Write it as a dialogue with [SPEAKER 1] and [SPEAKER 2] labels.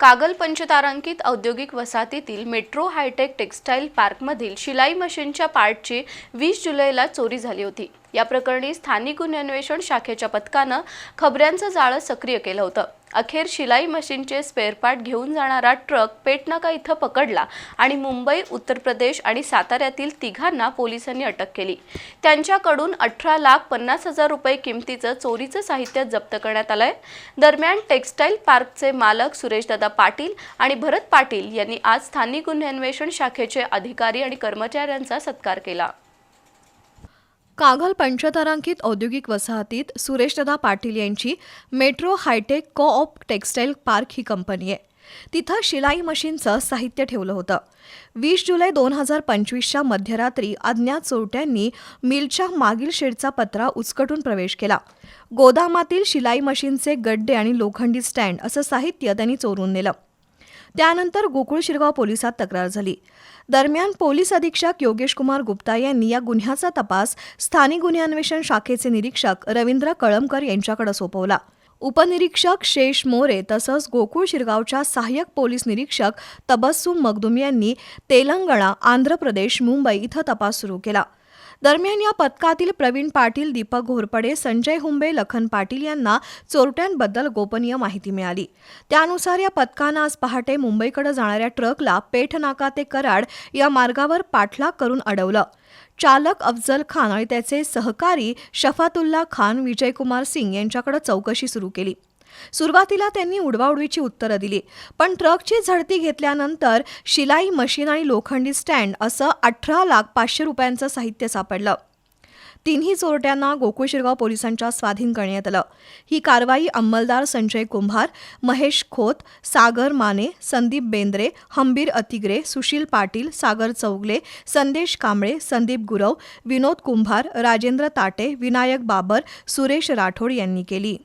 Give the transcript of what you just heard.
[SPEAKER 1] कागल पंचतारांकित औद्योगिक वसाहतीतील मेट्रो हायटेक टेक्स्टाईल पार्कमधील शिलाई मशीनच्या पार्टची वीस जुलैला चोरी झाली होती. या प्रकरणी स्थानिक गुन्हे अन्वेषण शाखेच्या पथकानं खबऱ्यांचं जाळं सक्रिय केलं होतं. अखेर शिलाई मशीनचे स्पेअरपार्ट घेऊन जाणारा ट्रक पेटनाका इथं पकडला आणि मुंबई उत्तर प्रदेश आणि साताऱ्यातील तिघांना पोलिसांनी अटक केली. त्यांच्याकडून अठरा लाख पन्नास हजार रुपये किमतीचं चोरीचं साहित्य जप्त करण्यात आलंय. दरम्यान टेक्स्टाईल पार्कचे मालक सुरेशदादा पाटील आणि भरत पाटील यांनी आज स्थानिक गुन्हे अन्वेषण शाखेचे अधिकारी आणि कर्मचाऱ्यांचा सत्कार केला.
[SPEAKER 2] कागल पंचतारांकित औद्योगिक वसाहतीत सुरेशदादा पाटील यांची metro hi tech co op textile park ही कंपनी आहे. तिथं शिलाई मशीनचं साहित्य ठेवलं होतं. वीस जुलै दोन हजार पंचवीसच्या मध्यरात्री अज्ञात चोरट्यांनी मिलच्या मागील शेडचा पत्रा उचकटून प्रवेश केला. गोदामातील शिलाई मशीनचे गड्डे आणि लोखंडी स्टँड असं साहित्य त्यांनी चोरून नेलं. त्यानंतर गोकुळ शिरगाव पोलिसात तक्रार झाली. दरम्यान पोलीस अधीक्षक योगेश कुमार गुप्ता यांनी या गुन्ह्याचा तपास स्थानिक गुन्हे अन्वेषण शाखेचे निरीक्षक रवींद्र कळमकर यांच्याकडे सोपवला. उपनिरीक्षक शेष मोरे तसंच गोकुळ शिरगावच्या सहाय्यक पोलीस निरीक्षक तबस्सुम मगदुम यांनी तेलंगणा आंध्र प्रदेश मुंबई इथं तपास सुरू केला. दरम्यान या पथकातील प्रवीण पाटील दीपक घोरपडे संजय हुंबे लखन पाटील यांना चोरट्यांबद्दल गोपनीय माहिती मिळाली. त्यानुसार या पथकानं आज पहाटे मुंबईकडे जाणाऱ्या ट्रकला पेठनाका ते कराड या मार्गावर पाठलाग करून अडवलं. चालक अफजल खान आणि त्याचे सहकारी शफातुल्ला खान विजयकुमार सिंग यांच्याकडे चौकशी सुरू केली. सुरुवातीला त्यांनी उडवाउडवीची उत्तरं दिली पण ट्रकची झडती घेतल्यानंतर शिलाई मशीन आणि लोखंडी स्टँड असं अठरा लाख पाचशे रुपयांचं साहित्य सापडलं. तिन्ही चोरट्यांना गोकुळ शिरगाव पोलिसांच्या स्वाधीन करण्यात आलं. ही कारवाई अंमलदार संजय कुंभार महेश खोत सागर माने संदीप बेंद्रे हंबीर अतिग्रे सुशील पाटील सागर चौगले संदेश कांबळे संदीप गुरव विनोद कुंभार राजेंद्र ताटे विनायक बाबर सुरेश राठोड यांनी केली.